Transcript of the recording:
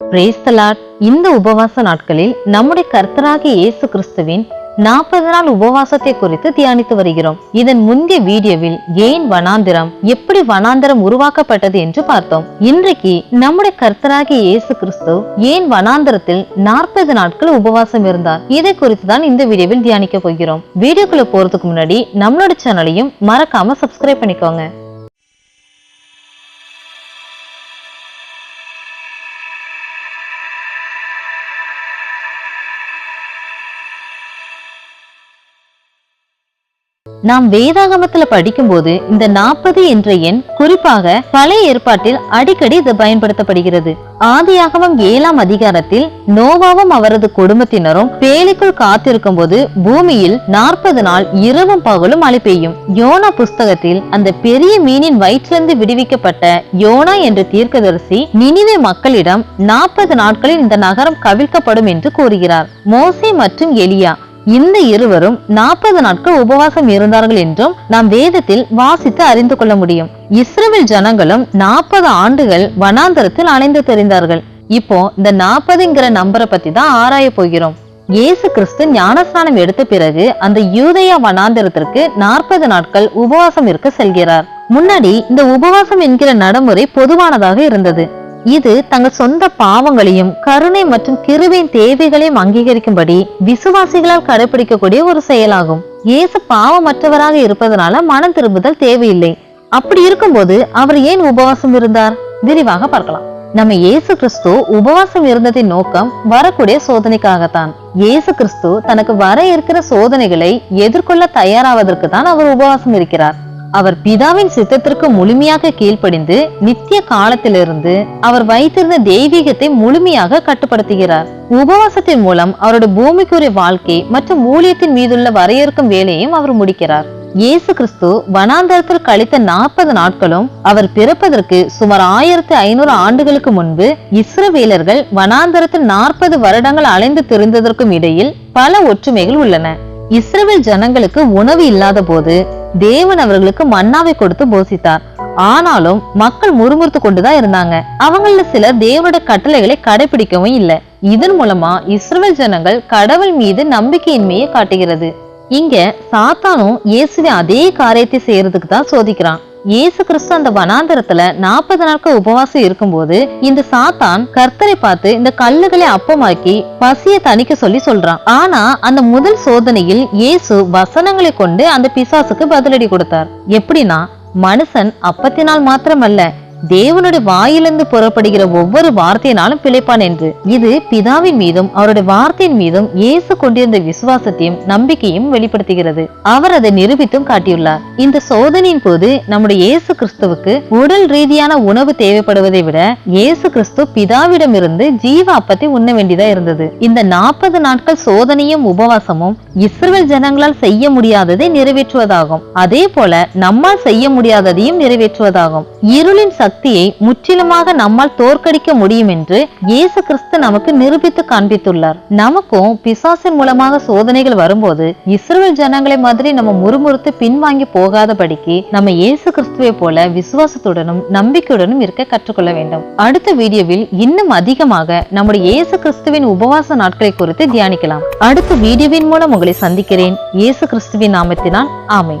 Praise the Lord இந்த உபவாச நாட்களில் நம்முடைய கர்த்தராகிய இயேசு கிறிஸ்துவின் நாற்பது நாள் உபவாசத்தை குறித்து தியானித்து வருகிறோம். இதன் முந்தைய வீடியோவில் ஏன் வனாந்திரம் எப்படி வனாந்திரம் உருவாக்கப்பட்டது என்று பார்த்தோம். இன்றைக்கு நம்முடைய கர்த்தராகிய இயேசு கிறிஸ்து ஏன் வனாந்திரத்தில் நாற்பது நாட்கள் உபவாசம் இருந்தார்? இதை குறித்து தான் இந்த வீடியோவில் தியானிக்க போகிறோம். வீடியோக்குள்ள போறதுக்கு முன்னாடி நம்மளோட சேனலையும் மறக்காம சப்ஸ்கிரைப் பண்ணிக்கோங்க. நாம் வேதாகமத்துல படிக்கும்போது இந்த நாற்பது என்ற எண் குறிப்பாக பழைய ஏற்பாட்டில் அடிக்கடி இது பயன்படுத்தப்படுகிறது. ஆதியாகமம் ஏழாம் அதிகாரத்தில் நோவாவும் அவரது குடும்பத்தினரும் பேலிக்குள் காத்திருக்கும் போது பூமியில் நாற்பது நாள் இரவும் பகலும் மழை பெய்யும். யோனா புஸ்தகத்தில் அந்த பெரிய மீனின் வயிற்றிலிருந்து விடுவிக்கப்பட்ட யோனா என்ற தீர்க்கதரிசி நினிவே மக்களிடம் நாற்பது நாட்களில் இந்த நகரம் கவிழ்க்கப்படும் என்று கூறுகிறார். மோசே மற்றும் எலியா இந்த இருவரும் நாற்பது நாட்கள் உபவாசம் இருந்தார்கள் என்றும் நாம் வேதத்தில் வாசித்து அறிந்து கொள்ள முடியும். இஸ்ரேல் ஜனங்களும் நாற்பது ஆண்டுகள் வனாந்தரத்தில் அலைந்து தெரிந்தார்கள். இப்போ இந்த நாற்பதுங்கிற நம்பரை பத்தி தான் ஆராய போகிறோம். இயேசு கிறிஸ்து ஞானஸ்நானம் எடுத்த பிறகு அந்த யூதயா வனாந்திரத்திற்கு நாற்பது நாட்கள் உபவாசம் இருக்க செல்கிறார். முன்னாடி இந்த உபவாசம் என்கிற நடைமுறை பொதுவானதாக இருந்தது. இது தங்கள் சொந்த பாவங்களையும் கருணை மற்றும் கிருவின் தேவைகளையும் அங்கீகரிக்கும்படி விசுவாசிகளால் கடைபிடிக்கக்கூடிய ஒரு செயலாகும். இயேசு பாவமற்றவராக இருப்பதனால மனம் திரும்புதல் தேவையில்லை. அப்படி இருக்கும்போது அவர் ஏன் உபவாசம் இருந்தார்? விரிவாக பார்க்கலாம். நம்ம இயேசு கிறிஸ்து உபவாசம் இருந்ததின் நோக்கம் வரக்கூடிய சோதனைக்காகத்தான். இயேசு கிறிஸ்து தனக்கு வர இருக்கிற சோதனைகளை எதிர்கொள்ள தயாராவதற்கு தான் அவர் உபவாசம் இருக்கிறார். அவர் பிதாவின் சித்தத்திற்கு முழுமையாக கீழ்ப்படிந்து நித்திய காலத்திலிருந்து அவர் வைத்திருந்த தெய்வீகத்தை முழுமையாக கட்டுப்படுத்துகிறார். உபவாசத்தின் மூலம் அவருடைய பூமிக்குரிய வாழ்க்கை மற்றும் ஊழியத்தின் மீதுள்ள வரையறுக்கும் வேலையையும் அவர் முடிக்கிறார். இயேசு கிறிஸ்து வனாந்தரத்தில் கழித்த நாற்பது நாட்களும் அவர் பிறப்பதற்கு சுமார் ஆயிரத்தி ஐநூறு ஆண்டுகளுக்கு முன்பு இஸ்ரவேலர்கள் வனாந்தரத்தில் நாற்பது வருடங்கள் அலைந்து திரிந்ததற்கும் இடையில் பல ஒற்றுமைகள் உள்ளன. இஸ்ரவேல் ஜனங்களுக்கு உணவு இல்லாத போது தேவன் அவர்களுக்கு மன்னாவை கொடுத்து போசித்தார். ஆனாலும் மக்கள் முறுமுறுத்து கொண்டுதான் இருந்தாங்க. அவங்கள சிலர் தேவனோட கட்டளைகளை கடைபிடிக்கவும் இல்லை. இதன் மூலமா இஸ்ரவேல் ஜனங்கள் கடவுள் மீது நம்பிக்கையின்மையை காட்டுகிறது. இங்க சாத்தானும் இயேசுவின் அதே காரியத்தை செய்யறதுக்கு தான் சோதிக்கிறான். இயேசு கிறிஸ்து அந்த வனாந்தரத்துல நாற்பது நாட்கள் உபவாசம் இருக்கும்போது இந்த சாத்தான் கர்த்தரை பார்த்து இந்த கல்லுகளை அப்பமாக்கி பசியை தணிக்க சொல்லி சொல்றான். ஆனா அந்த முதல் சோதனையில் இயேசு வசனங்களை கொண்டு அந்த பிசாசுக்கு பதிலடி கொடுத்தார். எப்படின்னா மனுஷன் அப்பத்தினால் மாத்திரமல்ல தேவனுடைய வாயிலிருந்து புறப்படுகிற ஒவ்வொரு வார்த்தையினாலும் பிழைப்பான் என்று. இது பிதாவின் மீதும் அவருடைய வார்த்தையின் மீதும் இயேசு கொண்டிருந்த விசுவாசத்தையும் நம்பிக்கையும் வெளிப்படுத்துகிறது. அவர் அதை நிரூபித்தும் காட்டியுள்ளார். இந்த சோதனையின் போது நம்முடைய இயேசு கிறிஸ்துவுக்கு உடல் ரீதியான உணவு தேவைப்படுவதை விட இயேசு கிறிஸ்து பிதாவிடமிருந்து ஜீவ அப்பத்தை உண்ண வேண்டியதா இருந்தது. இந்த நாற்பது நாட்கள் சோதனையும் உபவாசமும் இஸ்ரேல் ஜனங்களால் செய்ய முடியாததை நிறைவேற்றுவதாகும். அதே போல நம்மால் செய்ய முடியாததையும் நிறைவேற்றுவதாகும். இருளின் சக்தியை முற்றிலுமாக நம்மால் தோற்கடிக்க முடியும் என்று இயேசு கிறிஸ்து நமக்கு நிரூபித்து காண்பித்துள்ளார். நமக்கும் பிசாசின் மூலமாக சோதனைகள் வரும்போது இஸ்ரேல் ஜனங்களை மாதிரி நம்ம முறுமுறுத்து பின்வாங்கி போகாதபடிக்கு நம்ம இயேசு கிறிஸ்துவை போல விசுவாசத்துடனும் நம்பிக்கையுடனும் இருக்க கற்றுக்கொள்ள வேண்டும். அடுத்த வீடியோவில் இன்னும் அதிகமாக நம்முடைய இயேசு கிறிஸ்துவின் உபவாச நாட்களை குறித்து தியானிக்கலாம். அடுத்த வீடியோவின் மூலம் உங்களை சந்திக்கிறேன். இயேசு கிறிஸ்துவின் நாமத்தினால் ஆமை